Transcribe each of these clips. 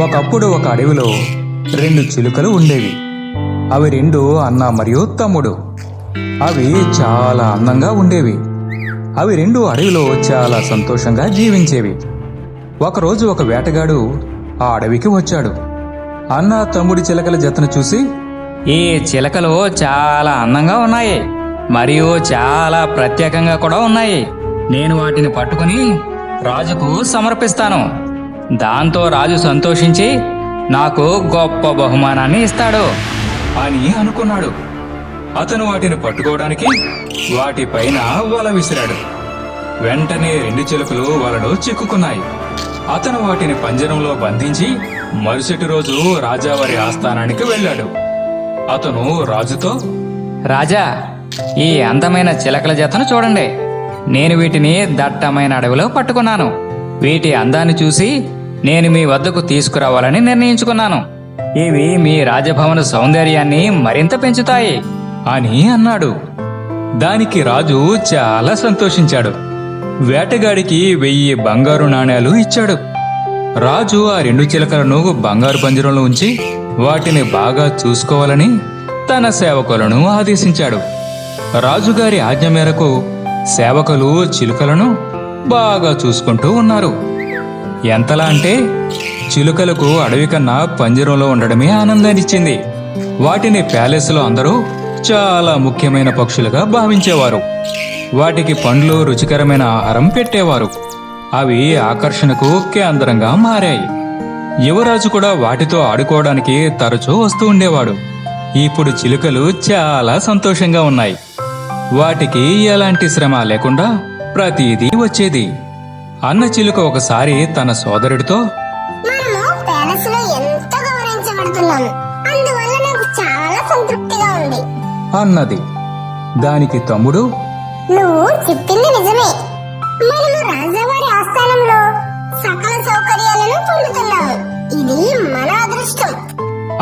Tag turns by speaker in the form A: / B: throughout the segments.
A: ఒకప్పుడు ఒక అడవిలో రెండు చిలుకలు ఉండేవి. అవి రెండు అన్న మరియు తమ్ముడు. అవి చాలా అందంగా ఉండేవి. అవి రెండు అడవిలో చాలా సంతోషంగా జీవించేవి. ఒకరోజు ఒక వేటగాడు ఆ అడవికి వచ్చాడు. అన్న తమ్ముడి చిలకల జతను చూసి
B: ఈ చిలకలు చాలా అందంగా ఉన్నాయి. మరియు చాలా ప్రత్యేకంగా కూడా ఉన్నాయి. నేను వాటిని పట్టుకుని రాజుకు సమర్పిస్తాను. దాంతో రాజు సంతోషించి నాకు గొప్ప బహుమానాన్ని ఇస్తాడు.
A: అని అనుకున్నాడు. అతను వాటిని పట్టుకోవడానికి వాటిపైన వల విసిరాడు. వెంటనే రెండు చిలుకలు వలలో చిక్కుకున్నాయి. అతను వాటిని పంజరంలో బంధించి మరుసటి రోజు రాజావారి ఆస్థానానికి వెళ్ళాడు. అతను రాజుతో
B: రాజా ఈ అందమైన చిలకల జతను చూడండి. నేను వీటిని దట్టమైన అడవిలో పట్టుకున్నాను. వీటి అందాన్ని చూసి నేను మీ వద్దకు తీసుకురావాలని నిర్ణయించుకున్నాను. ఇవి మీ రాజభవన సౌందర్యాన్ని మరింత పెంచుతాయి
A: అని అన్నాడు. దానికి రాజు చాలా సంతోషించాడు. వేటగాడికి వెయ్యి బంగారు నాణేలు ఇచ్చాడు. రాజు ఆ రెండు చిలకలను బంగారు పంజరంలో ఉంచి వాటిని బాగా చూసుకోవాలని తన సేవకులను ఆదేశించాడు. రాజుగారి ఆజ్ఞ మేరకు సేవకులు చిలుకలను బాగా చూసుకుంటూ ఉన్నారు. ఎంతలా అంటే చిలుకలకు అడవి కన్నా పంజరంలో ఉండడమే ఆనందాన్నిచ్చింది. వాటిని ప్యాలెస్లో అందరూ చాలా ముఖ్యమైన పక్షులుగా భావించేవారు. వాటికి పండ్లు రుచికరమైన ఆహారం పెట్టేవారు. అవి ఆకర్షణకు కేంద్రంగా మారాయి. యువరాజు కూడా వాటితో ఆడుకోవడానికి తరచూ వస్తూ ఉండేవాడు. ఇప్పుడు చిలుకలు చాలా సంతోషంగా ఉన్నాయి. వాటికి ఎలాంటి శ్రమ లేకుండా ప్రతిదీ వచ్చేది. అన్న చిలుక ఒకసారి తన సోదరుడితో
C: మనము ప్యాలెస్లో ఎంతో గౌరవించబడుతున్నాము అందువల్ల నాకు చాలా సంతృప్తిగా ఉంది.
A: అన్నది. దానికి తమ్ముడు
C: నువ్వు చెప్పింది నిజమే. మనము రాజావారి ఆస్థానంలో సకల సౌకర్యాలను పొందుతున్నాము ఇది మన అదృష్టం.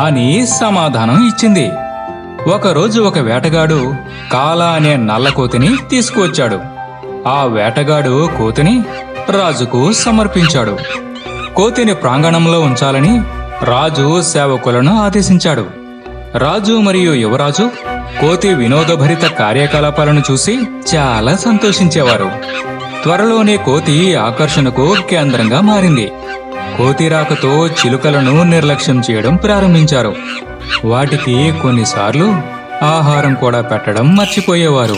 A: అని సమాధానం ఇచ్చింది. ఒకరోజు ఒక వేటగాడు కాలా అనే నల్ల కోతిని తీసుకువచ్చాడు. ఆ వేటగాడు కోతిని రాజుకు సమర్పించాడు. కోతిని ప్రాంగణంలో ఉంచాలని రాజు సేవకులను ఆదేశించాడు. రాజు మరియు యువరాజు కోతి వినోదభరిత కార్యకలాపాలను చూసి చాలా సంతోషించేవారు. త్వరలోనే కోతి ఆకర్షణకు కేంద్రంగా మారింది. కోతి రాకతో చిలుకలను నిర్లక్ష్యం చేయడం ప్రారంభించారు. వాటికి కొన్నిసార్లు ఆహారం కూడా పెట్టడం మర్చిపోయేవారు.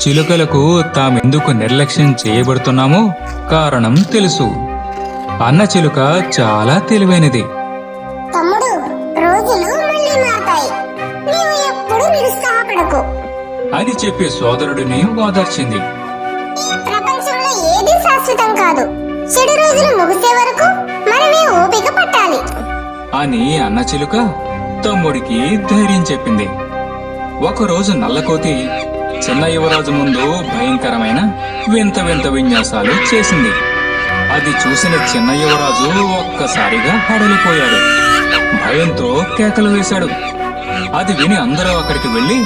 A: చిలుకలకు తామెందుకు నిర్లక్ష్యం చేయబడుతున్నామో కారణం తెలుసు. అన్న చిలుక చాలా తెలివైనది. అని చెప్పి సోదరుడిని ఓదార్చింది.
C: ఈ ప్రపంచంలో ఏది శాశ్వతం కాదు. చెడు రోజులు ముగిసే వరకు మనమే ఓపిక పట్టాలి.
A: అని అన్న చిలుక తమ్ముడికి ధైర్యం చెప్పింది. ఒకరోజు నల్లకోతి చిన్న యువరాజు ముందు భయంకరమైన వింత వింత విన్యాసాలు చేసింది. అది చూసిన చిన్న యువరాజు ఒక్కసారిగా హడలిపోయాడు. భయంతో కేకలు వేశాడు. అది విని అందరూ అక్కడికి వెళ్ళి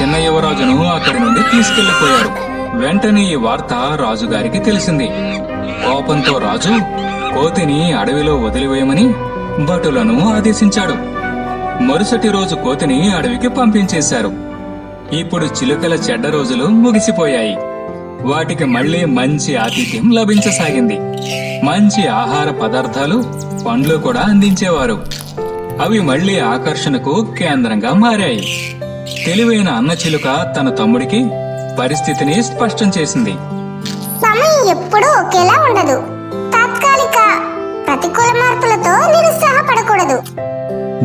A: చిన్న యువరాజును అక్కడి నుండి తీసుకెళ్ళిపోయారు వెంటనే ఈ వార్త రాజుగారికి తెలిసింది. కోపంతో రాజు కోతిని అడవిలో వదిలివేయమని భటులను ఆదేశించాడు. మరుసటి రోజు కోతిని అడవికి పంపించేశారు. ఇప్పుడు చిలుకల చెడ్డ రోజులు ముగిసిపోయాయి. వాటికి మళ్ళీ మంచి ఆతిథ్యం లభించసాగింది. మంచి ఆహార పదార్థాలు పండ్లు కూడా అందించేవారు. అవి మళ్ళీ ఆకర్షణకు కేంద్రంగా మారాయి. తెలివైన అన్న చిలుక తన తమ్ముడికి పరిస్థితిని స్పష్టం చేసింది.
C: సమయం ఎప్పుడూ ఒకేలా ఉండదు. తాత్కాలిక ప్రతికూల మార్పులతో నిరుత్సాహపడకూడదు.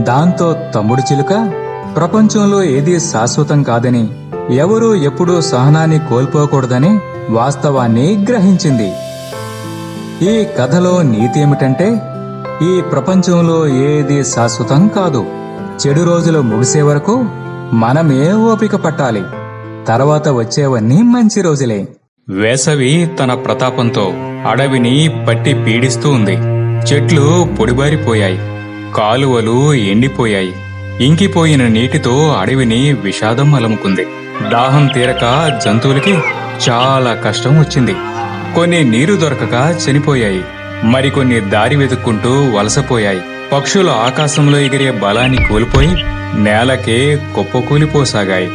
A: దాంతో తమ్ముడు చిలుక ప్రపంచంలో ఏదీ శాశ్వతం కాదని ఎవరూ ఎప్పుడూ సహనాన్ని కోల్పోకూడదని వాస్తవాన్ని గ్రహించింది. ఈ కథలో నీతి ఏమిటంటే ఈ ప్రపంచంలో ఏది శాశ్వతం కాదు. చెడు రోజులు ముగిసే వరకు మనమే ఓపిక పట్టాలి. తర్వాత వచ్చేవన్నీ మంచి రోజులే. వేసవి తన ప్రతాపంతో అడవిని పట్టి పీడిస్తూ ఉంది. చెట్లు పొడిబారిపోయాయి. కాలువలు ఎండిపోయాయి. ఇంకిపోయిన నీటితో అడవిని విషాదం అలముకుంది. దాహం తీరక జంతువులకి చాలా కష్టం వచ్చింది. కొన్ని నీరు దొరకక చనిపోయాయి. మరికొన్ని దారి వెతుక్కుంటూ వలసపోయాయి. పక్షులు ఆకాశంలో ఎగిరే బలాన్ని కోల్పోయి నేలకే కుప్పకూలిపోసాగాయి.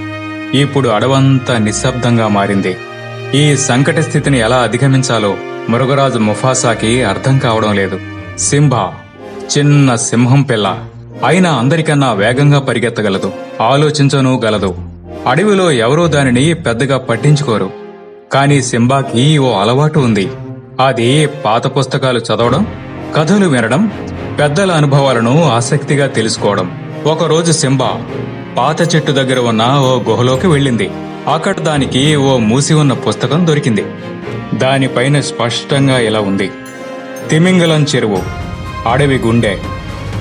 A: ఇప్పుడు అడవంతా నిశ్శబ్దంగా మారింది. ఈ సంకట స్థితిని ఎలా అధిగమించాలో మృగరాజు ముఫాసాకి అర్థం కావడం లేదు. సింహ చిన్న సింహం పిల్ల. అయినా అందరికన్నా వేగంగా పరిగెత్తగలదు ఆలోచించను గలదు. అడవిలో ఎవరూ దానిని పెద్దగా పట్టించుకోరు. కానీ సింబాకి ఓ అలవాటు ఉంది. అది పాత పుస్తకాలు చదవడం కథలు వినడం పెద్దల అనుభవాలను ఆసక్తిగా తెలుసుకోవడం. ఒకరోజు సింబా పాత చెట్టు దగ్గర ఉన్న ఓ గుహలోకి వెళ్ళింది. అక్కడ దానికి ఓ మూసి ఉన్న పుస్తకం దొరికింది. దానిపైన స్పష్టంగా ఇలా ఉంది. తిమింగలం చెరువు అడవి గుండె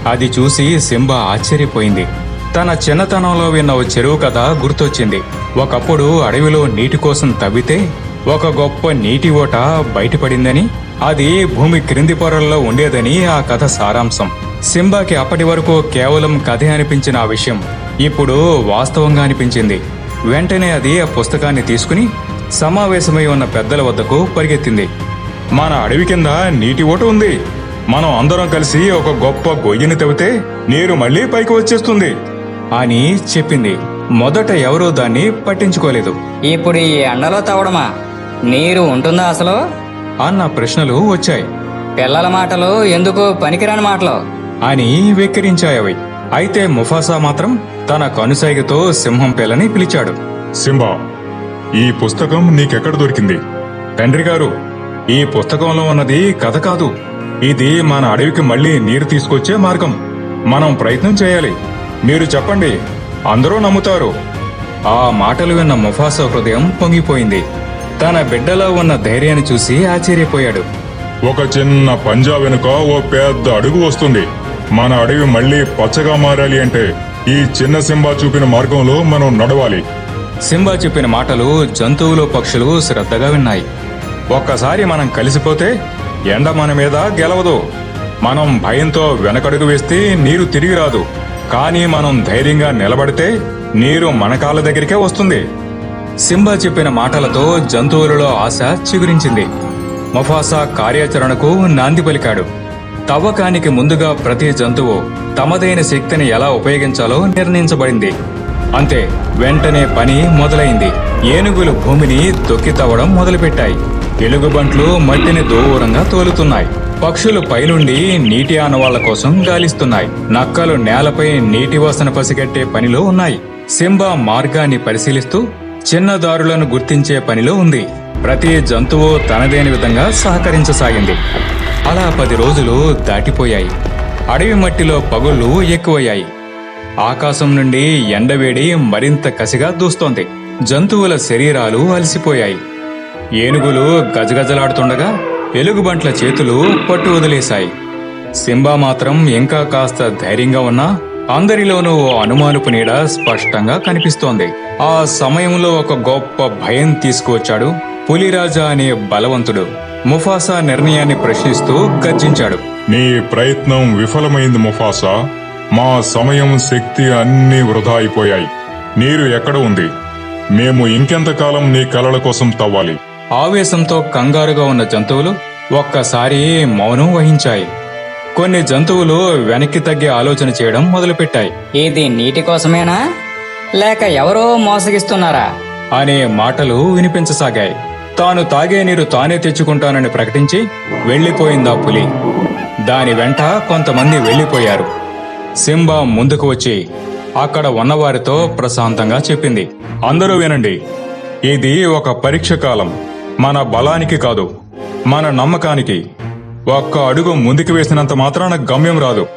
A: అది చూసి సింబా ఆశ్చర్యపోయింది. తన చిన్నతనంలో విన్న ఓ చెరువు కథ గుర్తొచ్చింది. ఒకప్పుడు అడవిలో నీటి కోసం తవ్వితే ఒక గొప్ప నీటి ఓట బయటపడిందని అది భూమి క్రింది పొరల్లో ఉండేదని ఆ కథ సారాంశం. సింబాకి అప్పటి వరకు కేవలం కథే అనిపించిన ఆ విషయం. ఇప్పుడు వాస్తవంగా అనిపించింది. వెంటనే అది ఆ పుస్తకాన్ని తీసుకుని సమావేశమై ఉన్న పెద్దల వద్దకు పరిగెత్తింది. మన అడవి కింద నీటి ఓట ఉంది. మనం అందరం కలిసి ఒక గొప్ప గొయ్యిని తవ్వితే నీరు మళ్ళీ పైకి వచ్చేస్తుంది. అని చెప్పింది. మొదట ఎవరూ దాన్ని పట్టించుకోలేదు.
B: ఇప్పుడు ఈ ఎండలో తవ్వడమా? నీరు ఉంటుందా అసలు?
A: అన్న ప్రశ్నలు వచ్చాయి.
B: పిల్లల మాటలు ఎందుకు పనికిరాని మాటలు?
A: అని వెక్కిరించాయవి అయితే ముఫాసా మాత్రం తన కనుసైగతో సింహం పిల్లని పిలిచాడు.
D: సింబా ఈ పుస్తకం నీకెక్కడ దొరికింది?
A: తండ్రి గారు ఈ పుస్తకంలో ఉన్నది కథ కాదు. ఇది మన అడవికి మళ్ళీ నీరు తీసుకొచ్చే మార్గం. మనం ప్రయత్నం చేయాలి. మీరు చెప్పండి. అందరూ నమ్ముతారు. ఆ మాటలు విన్న ముఫాసా హృదయం పొంగిపోయింది. తన బిడ్డలో ఉన్న ధైర్యాన్ని చూసి ఆశ్చర్యపోయాడు.
D: ఒక చిన్న పంజా వెనుక ఓ పెద్ద అడుగు వస్తుంది. మన అడవి మళ్ళీ పచ్చగా మారాలి అంటే ఈ చిన్న సింబా చూపిన మార్గంలో మనం నడవాలి.
A: సింబా చెప్పిన మాటలు జంతువులు పక్షులు శ్రద్ధగా విన్నాయి. ఒక్కసారి మనం కలిసిపోతే ఎండ మన మీద గెలవదు. మనం భయంతో వెనకడుగు వేస్తే నీరు తిరిగి రాదు. కానీ మనం ధైర్యంగా నిలబడితే నీరు మన కాళ్ళ దగ్గరికే వస్తుంది. సింబా చెప్పిన మాటలతో జంతువులలో ఆశ చిగురించింది. మొఫాసా కార్యాచరణకు నాంది పలికాడు. తవ్వకానికి ముందుగా ప్రతి జంతువు తమదైన శక్తిని ఎలా ఉపయోగించాలో నిర్ణయించబడింది. అంతే వెంటనే పని మొదలైంది. ఏనుగులు భూమిని తొక్కి తవ్వడం మొదలుపెట్టాయి. ఎలుగుబంట్లు మట్టిని దూరంగా తోలుతున్నాయి. పక్షులు పైనుండి నీటి ఆనవాళ్ళ కోసం గాలిస్తున్నాయి. నక్కలు నేలపై నీటి వాసన పసిగట్టే పనిలో ఉన్నాయి. సింబా మార్గాన్ని పరిశీలిస్తూ చిన్న దారులను గుర్తించే పనిలో ఉంది. ప్రతి జంతువు తనదేని విధంగా సహకరించసాగింది. అలా పది రోజులు దాటిపోయాయి. అడవి మట్టిలో పగుళ్ళు ఎక్కువయ్యాయి. ఆకాశం నుండి ఎండవేడి మరింత కసిగా దూస్తోంది. జంతువుల శరీరాలు అలసిపోయాయి. ఏనుగులు గజగజలాడుతుండగా ఎలుగుబంట్ల చేతులు పట్టు వదిలేశాయి. సింబా మాత్రం ఇంకా కాస్త ధైర్యంగా ఉన్నా అందరిలోనూ ఓ అనుమానపు నీడ స్పష్టంగా కనిపిస్తోంది. ఆ సమయంలో ఒక గొప్ప భయం తీసుకువచ్చాడు పులిరాజా అనే బలవంతుడు. ముఫాసా నిర్ణయాన్ని ప్రశ్నిస్తూ గర్జించాడు.
D: నీ ప్రయత్నం విఫలమైంది ముఫాసా. మా సమయం శక్తి అన్నీ వృధా అయిపోయాయి. నీరు ఎక్కడ ఉంది? మేము ఇంకెంతకాలం నీ కలల కోసం తవ్వాలి.
A: ఆవేశంతో కంగారుగా ఉన్న జంతువులు ఒక్కసారి మౌనం వహించాయి. కొన్ని జంతువులు వెనక్కి తగ్గే ఆలోచన చేయడం మొదలుపెట్టాయి.
B: ఇది నీటి కోసమేనా? లేక ఎవరో మోసగిస్తున్నారా?
A: అనే మాటలు వినిపించసాగాయి. తాను తాగే నీరు తానే తెచ్చుకుంటానని ప్రకటించి వెళ్ళిపోయిందా పులి. దాని వెంట కొంతమంది వెళ్ళిపోయారు సింబా ముందుకు వచ్చి అక్కడ ఉన్నవారితో ప్రశాంతంగా చెప్పింది. అందరూ వినండి. ఇది ఒక పరీక్ష కాలం. మన బలానికి కాదు మన నమ్మకానికి. ఒక్క అడుగు ముందుకు వేసినంత మాత్రాన గమ్యం రాదు.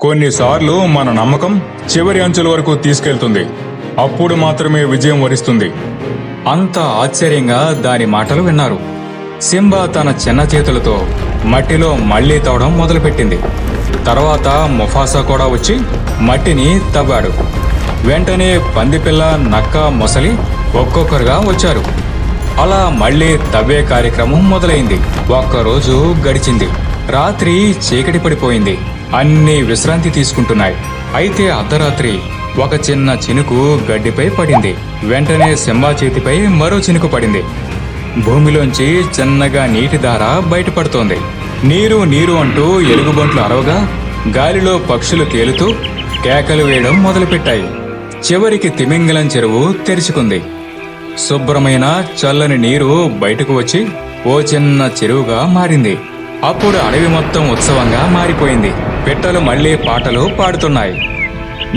A: కొన్నిసార్లు మన నమ్మకం చివరి అంచుల వరకు తీసుకెళ్తుంది. అప్పుడు మాత్రమే విజయం వరిస్తుంది. అంత ఆశ్చర్యంగా దాని మాటలు విన్నారు. సింబా తన చిన్న చేతులతో మట్టిలో మళ్ళీ తవ్వడం మొదలుపెట్టింది. తర్వాత ముఫాసా కూడా వచ్చి మట్టిని తవ్వాడు. వెంటనే పందిపిల్ల నక్క మొసలి ఒక్కొక్కరుగా వచ్చారు. అలా మళ్ళీ తవ్వే కార్యక్రమం మొదలైంది. ఒక్కరోజు గడిచింది. రాత్రి చీకటి పడిపోయింది. అన్ని విశ్రాంతి తీసుకుంటున్నాయి. అయితే అర్ధరాత్రి ఒక చిన్న చినుకు గడ్డిపై పడింది. వెంటనే సింబా చేతిపై మరో చినుకు పడింది. భూమిలోంచి చిన్నగా నీటి ధార బయటపడుతోంది. నీరు నీరు అంటూ ఎలుగుబంట్లు అరవగా గాలిలో పక్షులు తేలుతూ కేకలు వేయడం మొదలుపెట్టాయి. చివరికి తిమింగలం చెరువు తెరుచుకుంది. శుభ్రమైన చల్లని నీరు బయటకు వచ్చి ఓ చిన్న చెరువుగా మారింది. అప్పుడు అడవి మొత్తం ఉత్సవంగా మారిపోయింది. పిట్టలు మళ్ళీ పాటలు పాడుతున్నాయి.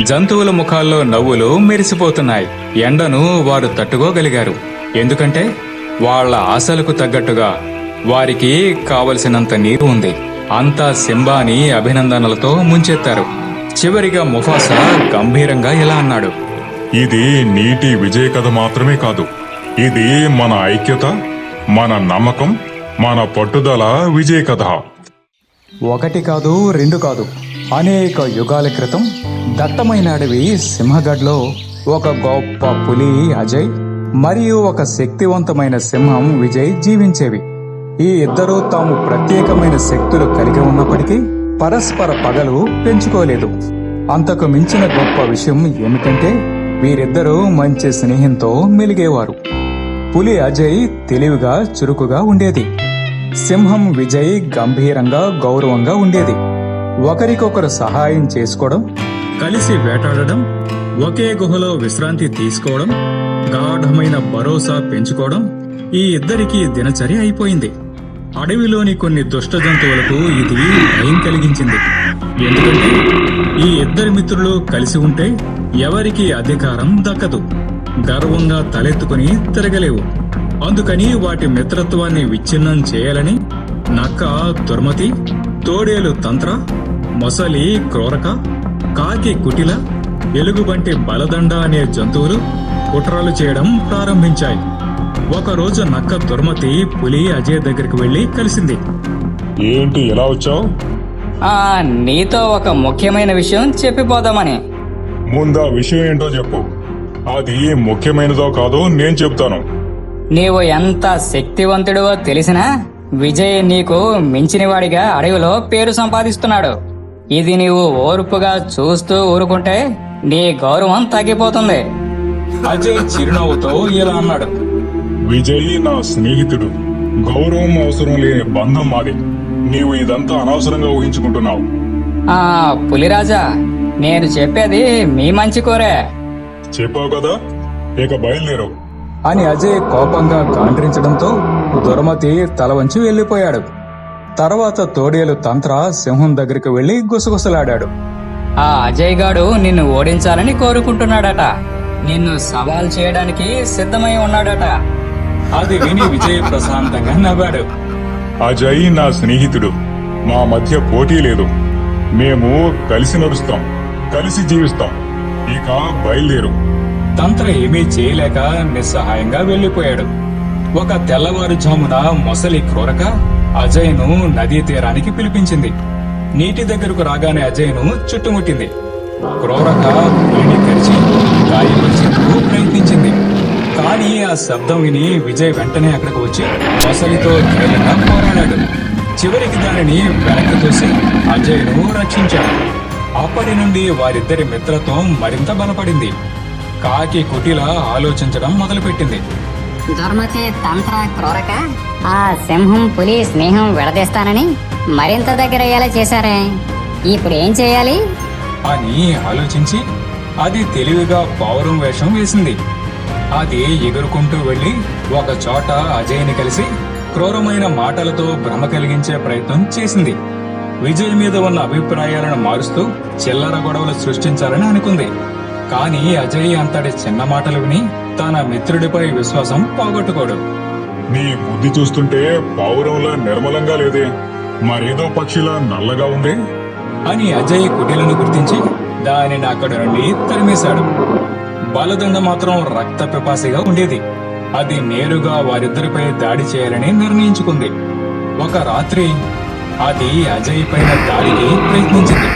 A: జంతువుల ముఖాల్లో నవ్వులు మెరిసిపోతున్నాయి. ఎండను వారు తట్టుకోగలిగారు. ఎందుకంటే వాళ్ళ ఆశలకు తగ్గట్టుగా వారికి కావలసినంత నీరు ఉంది. అంతా సింబాని అభినందనలతో ముంచెత్తారు. చివరిగా ముఫాసా గంభీరంగా ఇలా అన్నాడు.
D: ఇది నీటి విజయ కథ మాత్రమే కాదు. ఇది మన ఐక్యత మన నమ్మకం మన పట్టుదల విజయ కథ.
A: ఒకటి కాదు రెండు కాదు. అనేక యుగాల క్రితం దట్టమైన అడవి సింహగడ్లో ఒక గొప్ప పులి అజయ్ మరియు ఒక శక్తివంతమైన సింహం విజయ్ జీవించేవి. ఈ ఇద్దరూ తాము ప్రత్యేకమైన శక్తులు కలిగి ఉన్నప్పటికీ పరస్పర పగలు పెంచుకోలేదు. అంతకు మించిన గొప్ప విషయం ఏమిటంటే వీరిద్దరూ మంచి స్నేహంతో మెలిగేవారు. పులి అజయ్ తెలివిగా చురుకుగా ఉండేది. సింహం విజయ్ గంభీరంగా గౌరవంగా ఉండేది. ఒకరికొకరు సహాయం చేసుకోవడం కలిసి వేటాడడం ఒకే గుహలో విశ్రాంతి తీసుకోవడం గాఢమైన భరోసా పెంచుకోవడం ఈ ఇద్దరికి దినచర్య అయిపోయింది. అడవిలోని కొన్ని దుష్ట జంతువులకు ఇది భయం కలిగించింది. ఎందుకంటే ఈ ఇద్దరి మిత్రులు కలిసి ఉంటే ఎవరికి అధికారం దక్కదు. గర్వంగా తలెత్తుకుని తిరగలేవు. అందుకని వాటి మిత్రత్వాన్ని విచ్ఛిన్నం చేయాలని నక్క దుర్మతి తోడేలు తంత్ర మొసలి క్రోరక కాకి కుటిల ఎలుగుబంటి బలదండ అనే జంతువులు కుట్రలు చేయడం ప్రారంభించాయి. ఒకరోజు నక్క దుర్మతి పులి అజయ్ దగ్గరికి వెళ్ళి కలిసింది.
D: ఏంటి ఎలా వచ్చావు?
B: ఆ నీతో ఒక ముఖ్యమైన విషయం చెప్పిపోదామని.
D: ముందా విషయం ఏంటో చెప్పు. అది ముఖ్యమైనదో కాదో నేను చెప్తాను
B: నీవు ఎంత శక్తివంతుడివో తెలిసినా విజయ్ నీకు మించినవాడిగా అడవిలో పేరు సంపాదిస్తున్నాడు. ఇది నీవు ఓర్పుగా చూస్తూ ఊరుకుంటే నీ గౌరవం తగ్గిపోతుంది.
A: అజయ్ చిరునవ్వుతో ఇలా అన్నాడు.
D: విజయ్ నా స్నేహితుడు. గౌరవం అవసరం లేని బంధం మాది. నీవు ఇదంతా అనవసరంగా ఊహించుకుంటున్నావు.
B: ఆ పులిరాజా నేను చెప్పేది మీ మంచి కోరే.
D: చెప్పావు కదా ఇక బయలుదేరు
A: అని అజయ్ కోపంగా గాండ్రించడంతో దుర్మతి తల వంచి వెళ్ళిపోయాడు తర్వాత తోడేలు తంత్ర సింహం దగ్గరికి వెళ్ళి గుసగుసలాడాడు.
B: ఆ అజయ్ గాడు నిన్ను ఓడించాలని కోరుకుంటున్నాడట. నిన్ను సవాల్ చేయడానికి సిద్ధమై ఉన్నాడట.
A: అది విని విజయ్ ప్రశాంతంగా నవ్వాడు.
D: అజయ్ నా స్నేహితుడు. మా మధ్య పోటీ లేదు. మేము కలిసి నడుస్తాం. కలిసి జీవిస్తాం. ఇక బయలుదేరు.
A: తంత్ర ఏమీ చేయలేక నిస్సహాయంగా వెళ్ళిపోయాడు ఒక తెల్లవారుజామున మొసలి క్రూరక అజయ్ను నదీ తీరానికి పిలిపించింది. నీటి దగ్గరకు రాగానే అజయ్ను చుట్టుముట్టింది. క్రూరక వేడి తెరిచి గాయపరిచేందుకు ప్రయత్నించింది. కానీ ఆ శబ్దం విని విజయ్ వెంటనే అక్కడికి వచ్చి మొసలితో ధైర్యంగా పోరాడాడు. చివరికి దానిని వెనక్కి తోసి అజయ్ను రక్షించాడు. అప్పటి నుండి వారిద్దరి మిత్రత్వం మరింత బలపడింది. కాకి కుటిల ఆలోచించడం మొదలుపెట్టింది.
E: దుర్మతి తంత్ర క్రూరక ఆ సింహం పులి స్నేహం విడదీస్తానని మరింత దగ్గర అయ్యేలా చేశారే. ఇప్పుడు ఏం చేయాలి?
A: అని ఆలోచించి అది తెలివిగా పౌరం వేషం వేసింది. అది ఎగురుకుంటూ వెళ్ళి ఒక చోట అజయ్ని కలిసి క్రూరమైన మాటలతో భ్రమ కలిగించే ప్రయత్నం చేసింది. విజయ్ మీద ఉన్న అభిప్రాయాలను మారుస్తూ చిల్లర గొడవలు సృష్టించాలని అనుకుంది. కానీ అజయ్ అంతటి చిన్న మాటలు విని తన మిత్రుడిపై విశ్వాసం పోగొట్టుకోడు.
D: నీ బుద్ధి చూస్తుంటే పావురంలా నిర్మలంగా లేదే. మరేదో పక్షిలా నల్లగా ఉంది?
A: అని అజయ్ కుటిలను గుర్తించి దానిని అక్కడి నుండి తరిమేశాడు. బాలదండ మాత్రం రక్త పిపాసిగా ఉండేది. అది నేరుగా వారిద్దరిపై దాడి చేయాలని నిర్ణయించుకుంది. ఒక రాత్రి అది అజయ్ పైన దాడికి ప్రయత్నించింది.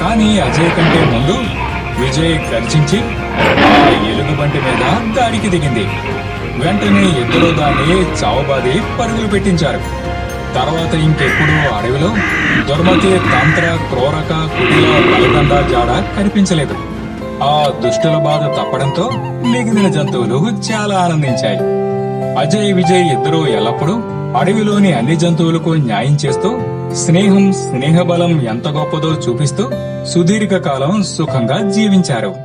A: కానీ అజయ్ కంటే ముందు విజయ్ గర్జించి ఆ ఎలుగుబంటి మీద దాడికి దిగింది. వెంటనే ఇద్దరు దాన్ని చావబాది పరుగులు పెట్టించారు. తర్వాత ఇంకెప్పుడు అడవిలో దుర్మతి తంత్ర క్రోరక కుటిల బలదండ జాడ కనిపించలేదు. ఆ దుష్టుల బాధ తప్పడంతో మిగిలిన జంతువులు చాలా ఆనందించాయి. అజయ్ విజయ్ ఇద్దరూ ఎల్లప్పుడూ అడవిలోని అన్ని జంతువులకు న్యాయం చేస్తూ స్నేహం స్నేహబలం ఎంత గొప్పదో చూపిస్తూ సుదీర్ఘకాలం సుఖంగా జీవించారు.